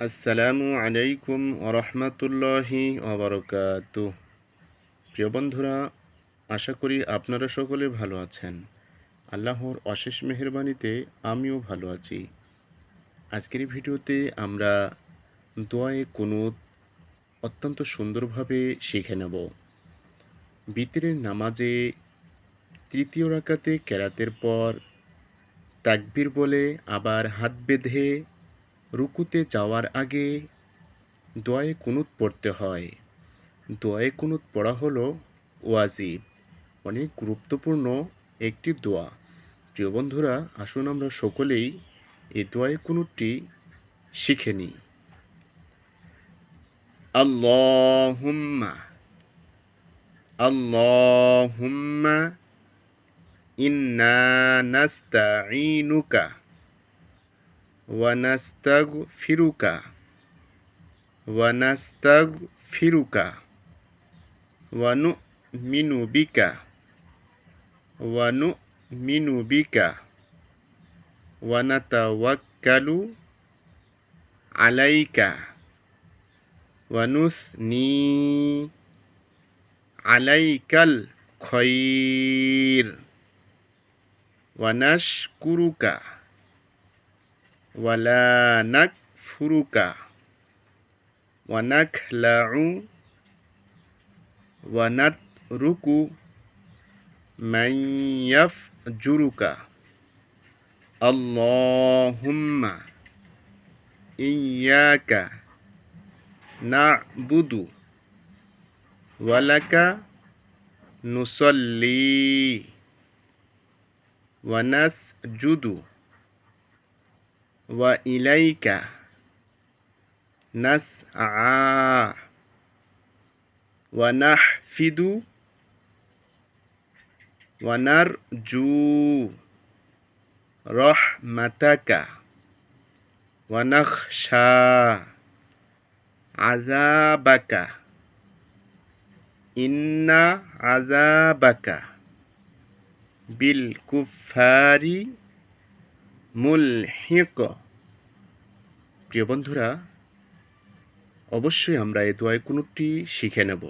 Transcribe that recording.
আসসালামু আলাইকুম ওরহমতুল্লাহি ওবরকাত। প্রিয় বন্ধুরা, আশা করি আপনারা সকলে ভালো আছেন। আল্লাহর অশেষ মেহরবানিতে আমিও ভালো আছি। আজকের ভিডিওতে আমরা দোয়ায়ে কুনুত অত্যন্ত সুন্দরভাবে শিখে নেব। বিতরের নামাজে তৃতীয় রাকাতে কেরাতের পর তাকবির বলে আবার হাত বেঁধে রুকুতে যাওয়ার আগে দোয়ায়ে কুনুত পড়তে হয়। দোয়ায়ে কুনুত পড়া হলো ওয়াজিব, অনেক গুরুত্বপূর্ণ একটি দোয়া। প্রিয় বন্ধুরা, আসুন আমরা সকলেই এই দোয়ায়ে কুনুতটি শিখে নিই। আল্লাহুম্মা আল্লাহুম্মা, ইন্না নাস্তাঈনুকা ونستغفرك ونستغفرك ونؤمن بك ونؤمن بك ونتوكل عليك ونثني عليك الخير ونشكرك ওয়ালা নাক ফুরুকা ওয়ানাক লাউ ওয়ানাত রুকু মাইয়াফ জুরুকা আল্লাহুম্মা ইয়াকা নাবুদু ওয়ালাকা নুসল্লি ওয়ানাসজুদু وإليك نسعى. ونحفد ونرجو رحمتك. ونخشى عذابك. إن عذابك بالكفار মুলহিক। প্রিয় বন্ধুরা অবশ্যই আমরা এ দোয়ায় কোনোটি শিখে নেব।